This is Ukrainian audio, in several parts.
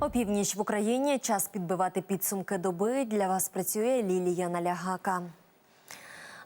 Опівніч в Україні час підбивати підсумки доби. Для вас працює Лілія Налягака.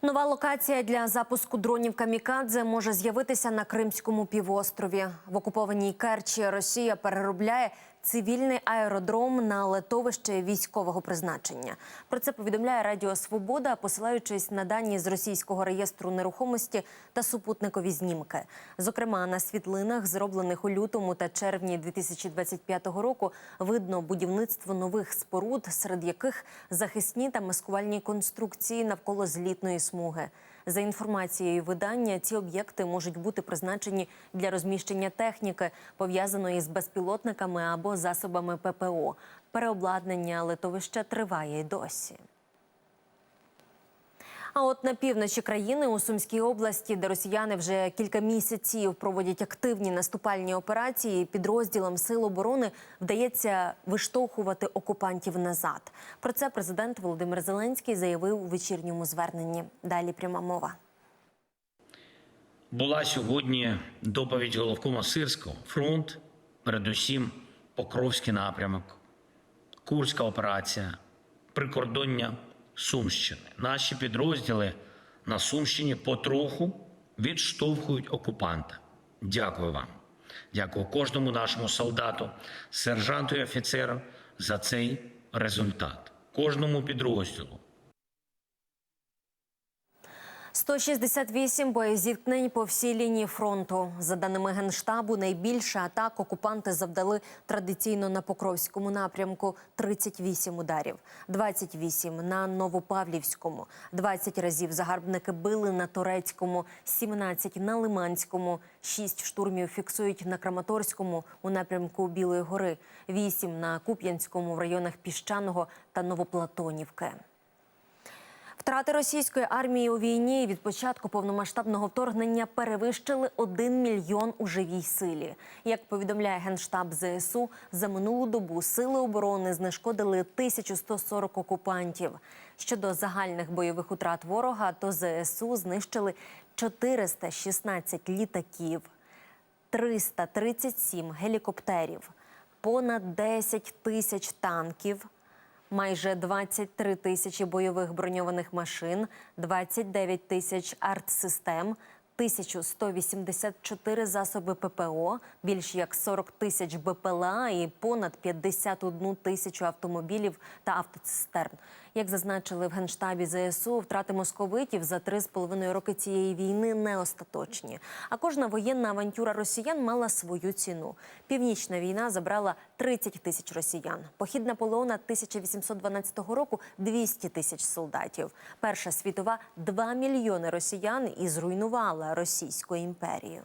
Нова локація для запуску дронів Камікадзе може з'явитися на Кримському півострові. В окупованій Керчі Росія переробляє цивільний аеродром на летовище військового призначення. Про це повідомляє Радіо Свобода, посилаючись на дані з російського реєстру нерухомості та супутникові знімки. Зокрема, на світлинах, зроблених у лютому та червні 2025 року, видно будівництво нових споруд, серед яких захисні та маскувальні конструкції навколо злітної смуги. За інформацією видання, ці об'єкти можуть бути призначені для розміщення техніки, пов'язаної з безпілотниками або засобами ППО. Переобладнання литовища триває й досі. А от на півночі країни у Сумській області, де росіяни вже кілька місяців проводять активні наступальні операції, підрозділам сил оборони вдається виштовхувати окупантів назад. Про це президент Володимир Зеленський заявив у вечірньому зверненні. Далі пряма мова. Була сьогодні доповідь головкома Сирського. Фронт, передусім, Покровський напрямок, Курська операція, прикордоння Сумщини. Наші підрозділи на Сумщині потроху відштовхують окупанта. Дякую вам. Дякую кожному нашому солдату, сержанту і офіцеру за цей результат. Кожному підрозділу, 168 боєзіткнень по всій лінії фронту. За даними генштабу, найбільше атак окупанти завдали традиційно на Покровському напрямку. 38 ударів, 28 на Новопавлівському, 20 разів загарбники били на Турецькому, 17 на Лиманському, 6 штурмів фіксують на Краматорському у напрямку Білої гори, 8 на Куп'янському в районах Піщаного та Новоплатонівки. Втрати російської армії у війні від початку повномасштабного вторгнення перевищили 1 мільйон у живій силі. Як повідомляє генштаб ЗСУ, за минулу добу сили оборони знешкодили 1140 окупантів. Щодо загальних бойових утрат ворога, то ЗСУ знищили 416 літаків, 337 гелікоптерів, понад 10 тисяч танків майже 23 тисячі бойових броньованих машин, 29 тисяч артсистем, 1184 засоби ППО, більш як 40 тисяч БПЛА і понад 51 тисячу автомобілів та автоцистерн. Як зазначили в генштабі ЗСУ, втрати московитів за три з половиною роки цієї війни не остаточні. А кожна воєнна авантюра росіян мала свою ціну. Північна війна забрала 30 тисяч росіян. Похід Наполеона 1812 року 200 тисяч солдатів. Перша світова 2 мільйони росіян і зруйнувала Російську імперію.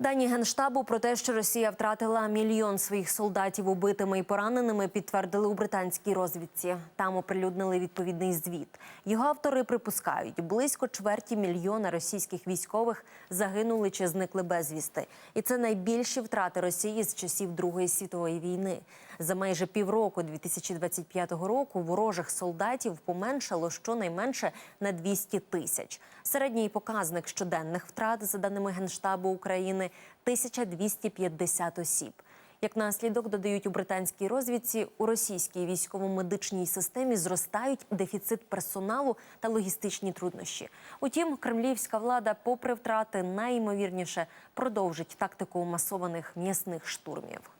Дані генштабу про те, що Росія втратила мільйон своїх солдатів убитими і пораненими, підтвердили у британській розвідці. Там оприлюднили відповідний звіт. Його автори припускають, близько чверті мільйона російських військових загинули чи зникли безвісти. І це найбільші втрати Росії з часів Другої світової війни. За майже півроку 2025 року ворожих солдатів поменшало щонайменше на 200 тисяч. Середній показник щоденних втрат, за даними Генштабу України, 1250 осіб. Як наслідок додають у британській розвідці, у російській військово-медичній системі зростають дефіцит персоналу та логістичні труднощі. Утім, кремлівська влада, попри втрати, найімовірніше продовжить тактику масованих м'ясних штурмів.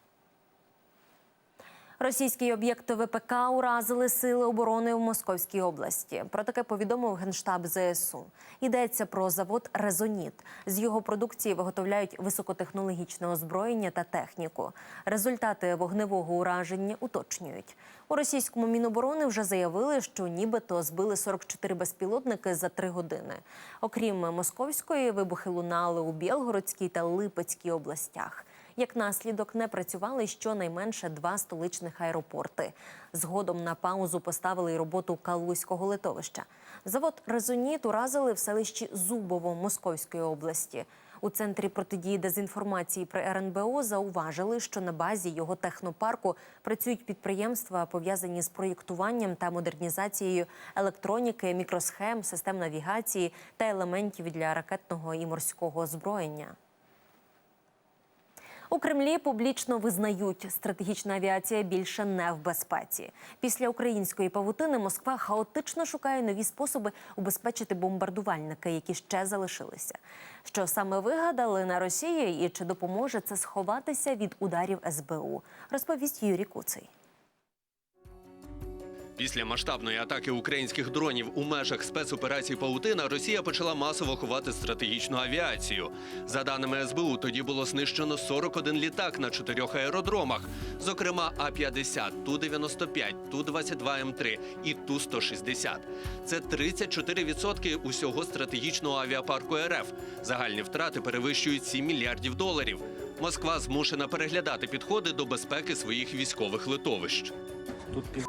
Російський об'єкт ВПК уразили сили оборони в Московській області. Про таке повідомив генштаб ЗСУ. Йдеться про завод Резоніт. З його продукції виготовляють високотехнологічне озброєння та техніку. Результати вогневого ураження уточнюють. У російському міноборони вже заявили, що нібито збили 44 безпілотники за три години. Окрім московської, вибухи лунали у Білгородській та Липецькій областях. Як наслідок не працювали щонайменше два столичних аеропорти. Згодом на паузу поставили й роботу Калузького литовища. Завод Резоніт уразили в селищі Зубово Московської області. У центрі протидії дезінформації при РНБО зауважили, що на базі його технопарку працюють підприємства, пов'язані з проєктуванням та модернізацією електроніки, мікросхем, систем навігації та елементів для ракетного і морського озброєння. У Кремлі публічно визнають, стратегічна авіація більше не в безпеці. Після української павутини Москва хаотично шукає нові способи убезпечити бомбардувальники, які ще залишилися. Що саме вигадали на Росії, і чи допоможе це сховатися від ударів СБУ, розповість Юрій Куций. Після масштабної атаки українських дронів у межах спецоперації Паутина Росія почала масово ховати стратегічну авіацію. За даними СБУ, тоді було знищено 41 літак на чотирьох аеродромах, зокрема А-50, Ту-95, Ту-22М3 і Ту-160. Це 34% усього стратегічного авіапарку РФ. Загальні втрати перевищують 7 мільярдів доларів. Москва змушена переглядати підходи до безпеки своїх військових литовищ. Тут.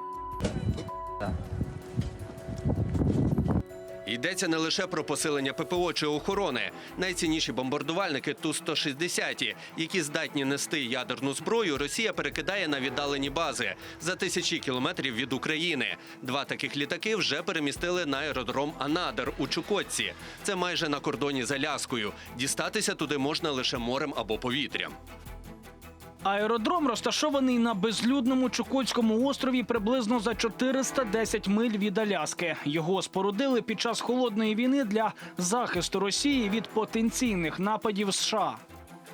Йдеться не лише про посилення ППО чи охорони. Найцінніші бомбардувальники Ту-160, які здатні нести ядерну зброю, Росія перекидає на віддалені бази за тисячі кілометрів від України. Два таких літаки вже перемістили на аеродром Анадир у Чукотці. Це майже на кордоні з Аляскою. Дістатися туди можна лише морем або повітрям. Аеродром розташований на безлюдному Чукотському острові приблизно за 410 миль від Аляски. Його спорудили під час холодної війни для захисту Росії від потенційних нападів США.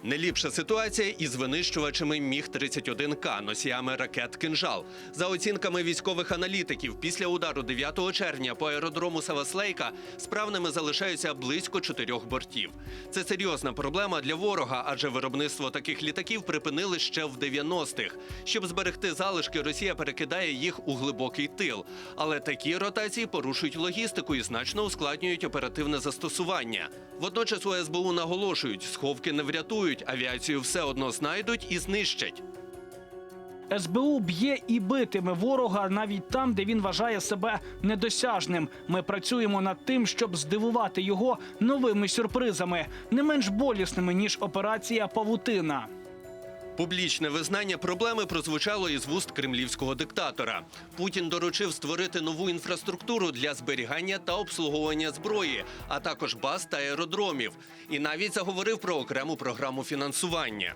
Не ліпша ситуація із винищувачами Міг 31 к носіями ракет «Кинжал». За оцінками військових аналітиків, після удару 9 червня по аеродрому Саваслейка справними залишаються близько чотирьох бортів. Це серйозна проблема для ворога, адже виробництво таких літаків припинили ще в 90-х. Щоб зберегти залишки, Росія перекидає їх у глибокий тил. Але такі ротації порушують логістику і значно ускладнюють оперативне застосування. Водночас у СБУ наголошують, сховки не врятують, авіацію все одно знайдуть і знищать. СБУ б'є і битиме ворога навіть там, де він вважає себе недосяжним. Ми працюємо над тим, щоб здивувати його новими сюрпризами, не менш болісними ніж операція Павутина. Публічне визнання проблеми прозвучало із вуст кремлівського диктатора. Путін доручив створити нову інфраструктуру для зберігання та обслуговування зброї, а також баз та аеродромів. І навіть заговорив про окрему програму фінансування.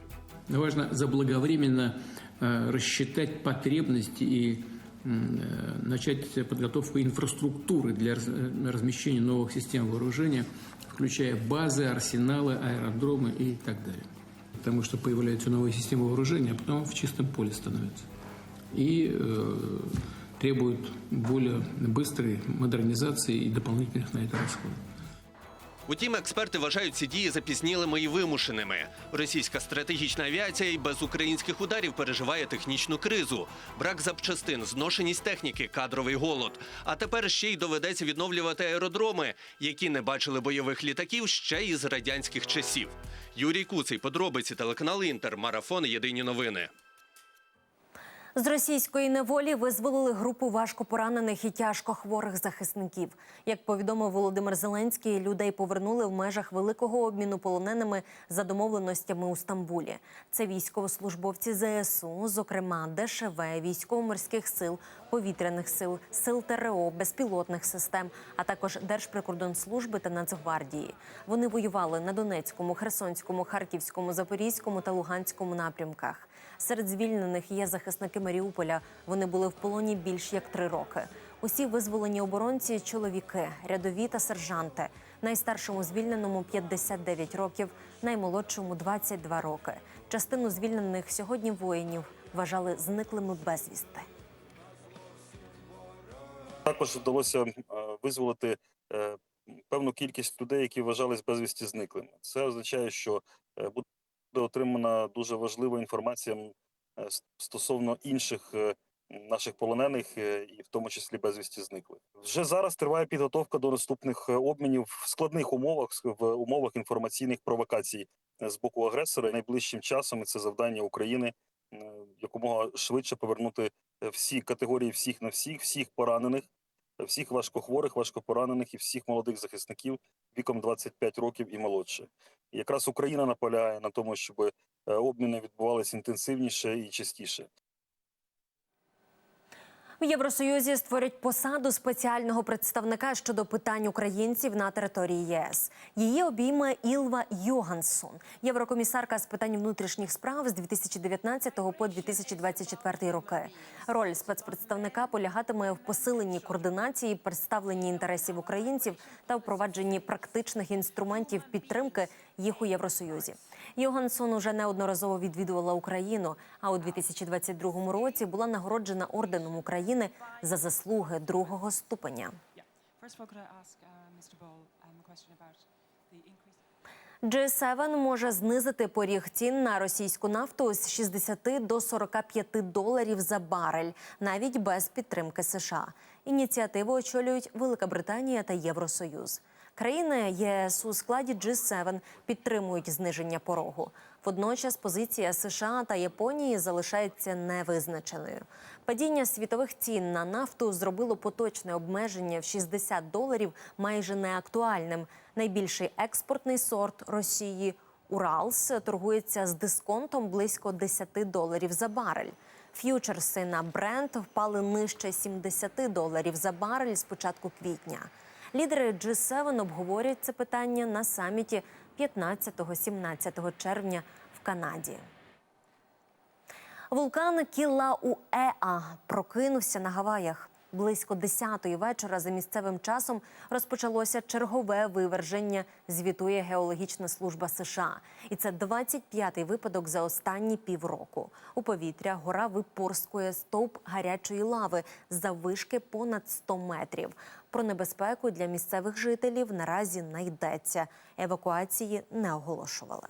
Важно заблаговременно э, рассчитать потребности и м, э, начать подготовку инфраструктуры для раз- э, размещения новых систем вооружения, включая базы, арсеналы, аэродромы и так далее. Потому что появляются новые системы вооружения, а потом в чистом поле становятся. И э, требуют более быстрой модернизации и дополнительных на это расходов. Утім, експерти вважають ці дії запізнілими і вимушеними. Російська стратегічна авіація і без українських ударів переживає технічну кризу, брак запчастин, зношеність техніки, кадровий голод. А тепер ще й доведеться відновлювати аеродроми, які не бачили бойових літаків ще із радянських часів. Юрій Куций, подробиці телеканал Інтер, марафон. Єдині новини. З російської неволі визволили групу важкопоранених і тяжко хворих захисників. Як повідомив Володимир Зеленський, людей повернули в межах великого обміну полоненими за домовленостями у Стамбулі. Це військовослужбовці ЗСУ, зокрема ДШВ, військово-морських сил, повітряних сил, сил ТРО, безпілотних систем, а також Держприкордонслужби та Нацгвардії. Вони воювали на Донецькому, Херсонському, Харківському, Запорізькому та Луганському напрямках. Серед звільнених є захисники Маріуполя. Вони були в полоні більш як три роки. Усі визволені оборонці чоловіки, рядові та сержанти. Найстаршому звільненому 59 років, наймолодшому 22 роки. Частину звільнених сьогодні воїнів вважали зниклими безвісти. Також вдалося е, визволити е, певну кількість людей, які вважались безвісті зниклими. Це означає, що е, буде отримана дуже важлива інформація е, стосовно інших е, наших полонених, е, і в тому числі безвісті зниклих. Вже зараз триває підготовка до наступних обмінів в складних умовах, в умовах інформаційних провокацій з боку агресора. Найближчим часом і це завдання України якомога швидше повернути всі категорії всіх на всіх, всіх поранених, всіх важкохворих, важкопоранених і всіх молодих захисників віком 25 років і молодше. І якраз Україна наполягає на тому, щоб е, обміни відбувалися інтенсивніше і частіше. У Євросоюзі створять посаду спеціального представника щодо питань українців на території ЄС. Її обійме Ілва Йогансон, єврокомісарка з питань внутрішніх справ з 2019 по 2024 роки. Роль спецпредставника полягатиме в посиленні координації, представленні інтересів українців та впровадженні практичних інструментів підтримки їх у Євросоюзі. Йогансон уже неодноразово відвідувала Україну, а у 2022 році була нагороджена орденом України за заслуги другого ступеня. Yeah. First of all, could I ask uh, Mr. Ball um, a question about the increase? G7 може знизити поріг цін на російську нафту з 60 до 45 доларів за барель, навіть без підтримки США. Ініціативу очолюють Велика Британія та Євросоюз. Країни ЄС у складі G7 підтримують зниження порогу. Водночас позиція США та Японії залишається невизначеною. Падіння світових цін на нафту зробило поточне обмеження в 60 доларів майже неактуальним. Найбільший експортний сорт Росії Уралс торгується з дисконтом близько 10 доларів за барель. Ф'ючерси на Брент впали нижче 70 доларів за барель з початку квітня. Лідери G7 обговорюють це питання на саміті 15-17 червня в Канаді. Вулкан Кілауеа прокинувся на Гаваях. Близько 10-ї вечора за місцевим часом розпочалося чергове виверження, звітує Геологічна служба США. І це 25-й випадок за останні півроку. У повітря гора випорскує стовп гарячої лави за вишки понад 100 метрів. Про небезпеку для місцевих жителів наразі не йдеться. Евакуації не оголошували.